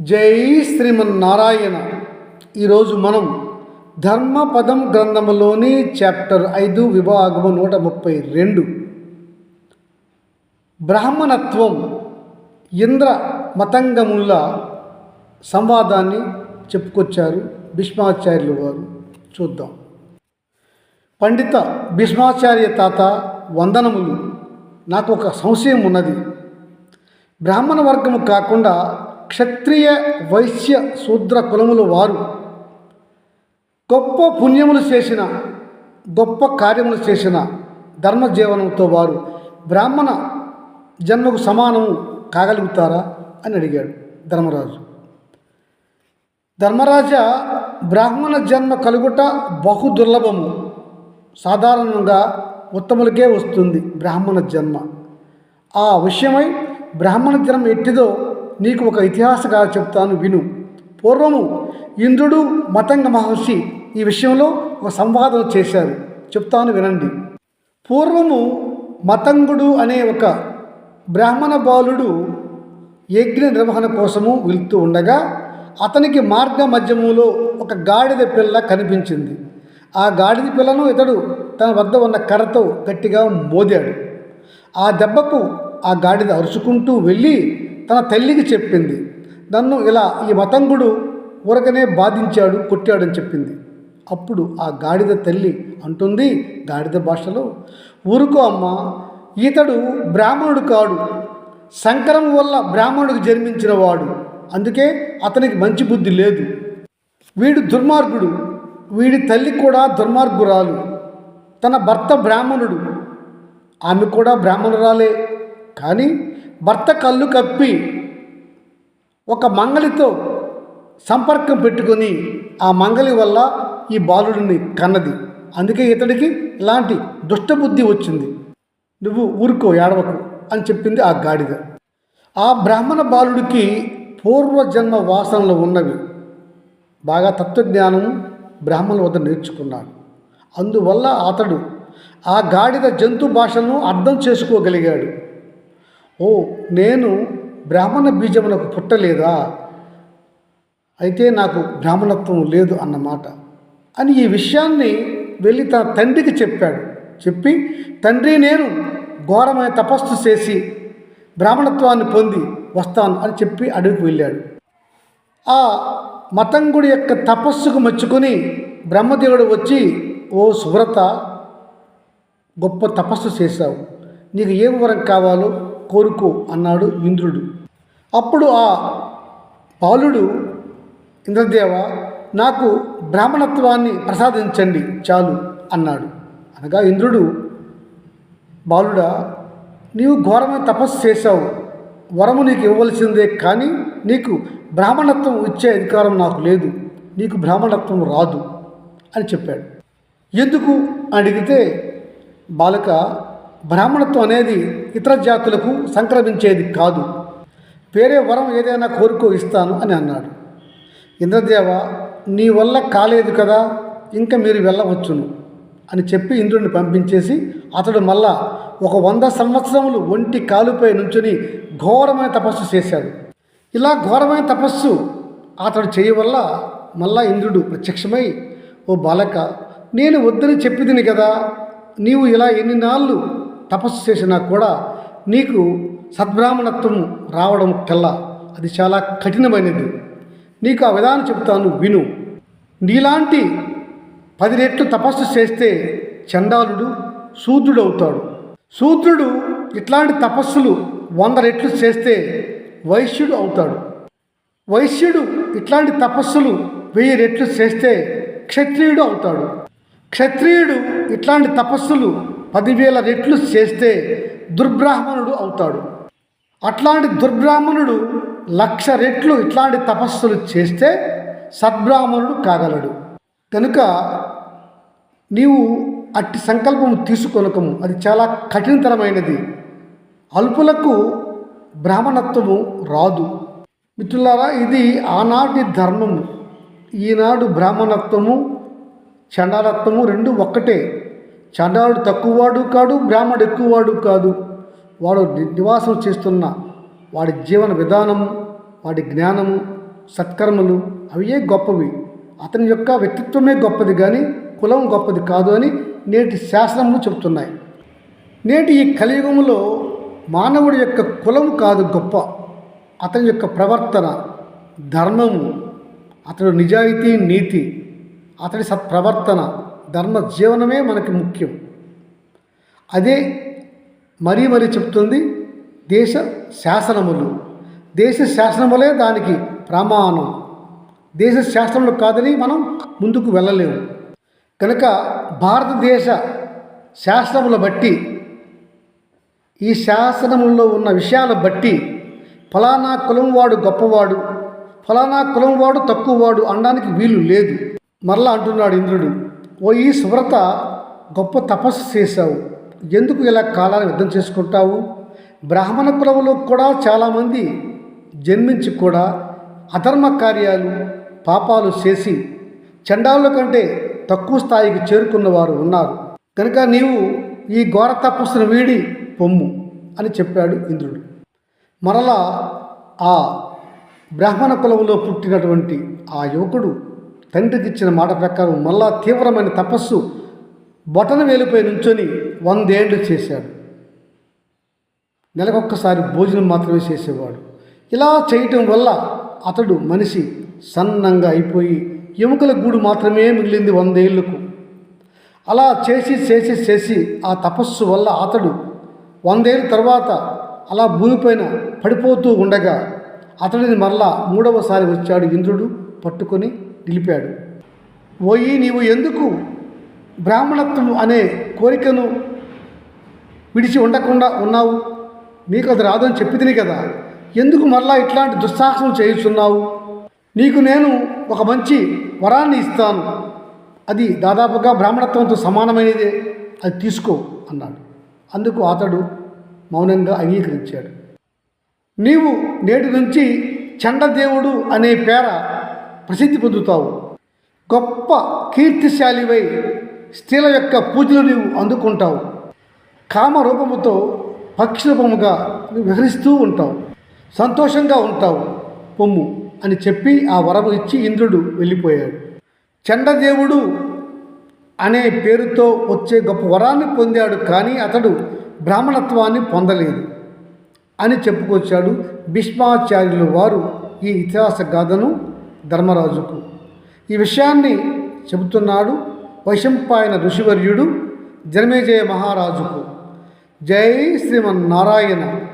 జై శ్రీమన్నారాయణ. ఈరోజు మనం ధర్మపదం గ్రంథములోని చాప్టర్ ఐదు విభాగము నూట ముప్పై రెండు. బ్రాహ్మణత్వం ఇంద్ర మతంగముల సంవాదాన్ని చెప్పుకొచ్చారు భీష్మాచార్యులు వారు. చూద్దాం. పండిత భీష్మాచార్య తాత వందనములు. నాకు ఒక సంశయం ఉన్నది బ్రాహ్మణ వర్గము కాకుండా క్షత్రియ వైశ్య శూద్ర కులముల వారు. గొప్ప పుణ్యములు చేసిన గొప్ప కార్యములు చేసిన ధర్మజీవనంతో వారు బ్రాహ్మణ జన్మకు సమానము కాగలుగుతారా అని అడిగాడు ధర్మరాజు. ధర్మరాజ బ్రాహ్మణ జన్మ కలుగుట బహు దుర్లభము. సాధారణంగా ఉత్తములకే వస్తుంది బ్రాహ్మణ జన్మ. ఆ విషయమై బ్రాహ్మణ జన్మ ఎట్టిదో నీకు ఒక ఇతిహాసగా చెప్తాను విను. పూర్వము ఇంద్రుడు మతంగ మహర్షి ఈ విషయంలో ఒక సంవాదం చేశారు. చెప్తాను వినండి. పూర్వము మతంగుడు అనే ఒక బ్రాహ్మణ బాలుడు యజ్ఞ నిర్వహణ కోసము వెళ్తూ ఉండగా అతనికి మార్గ మధ్యములో ఒక గాడిద పిల్ల కనిపించింది. ఆ గాడిద పిల్లను ఇతడు తన వద్ద ఉన్న కర్రతో గట్టిగా మోదాడు. ఆ దెబ్బకు ఆ గాడిద అరుచుకుంటూ వెళ్ళి తన తల్లికి చెప్పింది. నన్ను ఇలా ఈ మతంగుడు ఊరకనే బాధించాడు కొట్టాడని చెప్పింది. అప్పుడు ఆ గాడిద తల్లి అంటుంది గాడిద భాషలో ఊరుకో అమ్మ ఇతడు బ్రాహ్మణుడు కాడు. సంకరం వల్ల బ్రాహ్మణుడికి జన్మించిన వాడు. అందుకే అతనికి మంచి బుద్ధి లేదు. వీడు దుర్మార్గుడు. వీడి తల్లి కూడా దుర్మార్గురాలు. తన భర్త బ్రాహ్మణుడు. ఆమె కూడా బ్రాహ్మణురాలే. కానీ భర్త కళ్ళు కప్పి ఒక మంగళితో సంపర్కం పెట్టుకొని ఆ మంగళి వల్ల ఈ బాలుడిని కన్నది. అందుకే ఇతడికి ఇలాంటి దుష్టబుద్ధి వచ్చింది. నువ్వు ఊరుకో ఏడవకు అని చెప్పింది ఆ గాడిద. ఆ బ్రాహ్మణ బాలుడికి పూర్వజన్మ వాసనలు ఉన్నవి. బాగా తత్వజ్ఞానం బ్రాహ్మణుల వద్ద నేర్చుకున్నాడు. అందువల్ల అతడు ఆ గాడిద జంతు భాషను అర్థం చేసుకోగలిగాడు. ఓ నేను బ్రాహ్మణ బీజమునకు పుట్టలేదా? అయితే నాకు బ్రాహ్మణత్వం లేదు అన్నమాట. అని ఈ విషయాన్ని వెళ్ళి తన తండ్రికి చెప్పాడు. చెప్పి తండ్రి నేను ఘోరమైన తపస్సు చేసి బ్రాహ్మణత్వాన్ని పొంది వస్తాను అని చెప్పి అడవికి వెళ్ళాడు. ఆ మతంగుడి యొక్క తపస్సుకు మెచ్చుకొని బ్రహ్మదేవుడు వచ్చి ఓ సువ్రత గొప్ప తపస్సు చేశావు. నీకు ఏ వరం కావాలో కోరుకో అన్నాడు ఇంద్రుడు. అప్పుడు ఆ బాలుడు ఇంద్రదేవ నాకు బ్రాహ్మణత్వాన్ని ప్రసాదించండి చాలు అన్నాడు. అనగా ఇంద్రుడు బాలుడా నీవు ఘోరమైన తపస్సు చేశావు. వరము నీకు ఇవ్వవలసిందే కానీ నీకు బ్రాహ్మణత్వం ఇచ్చే అధికారం నాకు లేదు. నీకు బ్రాహ్మణత్వం రాదు అని చెప్పాడు. ఎందుకు? అడిగితే బాలక బ్రాహ్మణత్వం అనేది ఇతర జాతులకు సంక్రమించేది కాదు. వేరే వరం ఏదైనా కోరుకో ఇస్తాను అని అన్నాడు. ఇంద్రదేవ నీ వల్ల కాలేదు కదా ఇంకా మీరు వెళ్ళవచ్చును అని చెప్పి ఇంద్రుడిని పంపించేసి అతడు మళ్ళా ఒక వంద సంవత్సరములు ఒంటి కాలుపై నుంచుని ఘోరమైన తపస్సు చేశాడు. ఇలా ఘోరమైన తపస్సు అతడు చేయవల్ల మళ్ళా ఇంద్రుడు ప్రత్యక్షమై ఓ బాలక నేను వద్దని చెప్పిదిని కదా నీవు ఇలా ఎన్ని నాళ్ళు తపస్సు చేసినా కూడా నీకు సద్బ్రాహ్మణత్వం రావడం కల్లా అది చాలా కఠినమైనది. నీకు ఆ విధానం చెప్తాను విను. నీలాంటి పది రెట్లు తపస్సు చేస్తే చండాలుడు శూద్రుడవుతాడు. శూద్రుడు ఇట్లాంటి తపస్సులు వంద రెట్లు చేస్తే వైశ్యుడు అవుతాడు. వైశ్యుడు ఇట్లాంటి తపస్సులు వెయ్యి రెట్లు చేస్తే క్షత్రియుడు అవుతాడు. క్షత్రియుడు ఇట్లాంటి తపస్సులు పదివేల రెట్లు చేస్తే దుర్బ్రాహ్మణుడు అవుతాడు. అట్లాంటి దుర్బ్రాహ్మణుడు లక్ష రెట్లు ఇట్లాంటి తపస్సులు చేస్తే సద్బ్రాహ్మణుడు కాగలడు. కనుక నీవు అట్టి సంకల్పం తీసుకొనకము. అది చాలా కఠినతరమైనది. అల్పులకు బ్రాహ్మణత్వము రాదు. మిత్రులారా ఇది ఆనాటి ధర్మము. ఈనాడు బ్రాహ్మణత్వము చండాలత్వము రెండు ఒక్కటే. చండాలుడు తక్కువవాడు కాడు బ్రాహ్మణుడు ఎక్కువవాడు కాదు. వాడు ని- నివాసం చేస్తున్న వాడి జీవన విధానము వాడి జ్ఞానము సత్కర్మలు అవే గొప్పవి. అతని యొక్క వ్యక్తిత్వమే గొప్పది కానీ కులం గొప్పది కాదు అని నేటి శాస్త్రములు చెబుతున్నాయి. నేటి ఈ కలియుగంలో మానవుడి యొక్క కులం కాదు గొప్ప. అతని యొక్క ప్రవర్తన ధర్మము అతడు నిజాయితీ నీతి అతడి సత్ప్రవర్తన ధర్మ జీవనమే మనకి ముఖ్యం. అదే మరీ మరీ చెప్తుంది దేశ శాసనములు. దేశ శాసనములే దానికి ప్రమాణం. దేశ శాసనములు కాదని మనం ముందుకు వెళ్ళలేము. కనుక భారతదేశ శాసనముల బట్టి ఈ శాసనముల్లో ఉన్న విషయాల బట్టి ఫలానా కులం వాడు గొప్పవాడు ఫలానా కులం వాడు తక్కువవాడు అనడానికి వీలు లేదు. మరలా అంటున్నాడు ఇంద్రుడు ఓ ఈ సువ్రత గొప్ప తపస్సు చేశావు. ఎందుకు ఇలా కాలాన్ని యుద్ధం చేసుకుంటావు? బ్రాహ్మణ కులంలో కూడా చాలామంది జన్మించి కూడా అధర్మ కార్యాలు పాపాలు చేసి చండాల కంటే తక్కువ స్థాయికి చేరుకున్న వారు ఉన్నారు. కనుక నీవు ఈ ఘోర తపస్సును వీడి పొమ్ము అని చెప్పాడు ఇంద్రుడు. మరలా ఆ బ్రాహ్మణ కులంలో పుట్టినటువంటి ఆ యువకుడు తండ్రికి ఇచ్చిన మాట ప్రకారం మళ్ళా తీవ్రమైన తపస్సు బొటన వేలిపోయి నుంచొని వందేళ్ళు చేశాడు. నెలకొక్కసారి భోజనం మాత్రమే చేసేవాడు. ఇలా చేయటం వల్ల అతడు మనిషి సన్నంగా అయిపోయి ఎముకల గూడు మాత్రమే మిగిలింది వందేళ్ళకు. అలా చేసి చేసి చేసి ఆ తపస్సు వల్ల అతడు వందేళ్ళ తర్వాత అలా భూమిపైన పడిపోతూ ఉండగా అతడిని మరలా మూడవసారి వచ్చాడు ఇంద్రుడు పట్టుకొని నిలిపాడు. ఓయి నీవు ఎందుకు బ్రాహ్మణత్వం అనే కోరికను విడిచి ఉండకుండా ఉన్నావు? నీకు అది రాదని చెప్పితిని కదా. ఎందుకు మరలా ఇట్లాంటి దుస్సాహసం చేయుచున్నావు? నీకు నేను ఒక మంచి వరాన్ని ఇస్తాను. అది దాదాపుగా బ్రాహ్మణత్వంతో సమానమైనదే. అది తీసుకో అన్నాడు. అందుకు అతడు మౌనంగా అంగీకరించాడు. నీవు నేటి నుంచి చండదేవుడు అనే పేర ప్రసిద్ధి పొందుతావు. గొప్ప కీర్తిశాలివై స్త్రీల యొక్క పూజలు నీవు అందుకుంటావు. కామరూపముతో పక్షిరూపముగా విహరిస్తూ ఉంటావు. సంతోషంగా ఉంటావు. పొమ్ము అని చెప్పి ఆ వరము ఇచ్చి ఇంద్రుడు వెళ్ళిపోయాడు. చండదేవుడు అనే పేరుతో వచ్చే గొప్ప వరాన్ని పొందాడు కానీ అతడు బ్రాహ్మణత్వాన్ని పొందలేదు అని చెప్పుకొచ్చాడు. భీష్మాచార్యులు వారు ఈ ఇతిహాస గాథను ధర్మరాజుకు. ఈ విషయాన్ని చెబుతున్నాడు వైశంపాయన ఋషివర్యుడు జన్మేజయ మహారాజుకు. జై శ్రీమన్నారాయణ.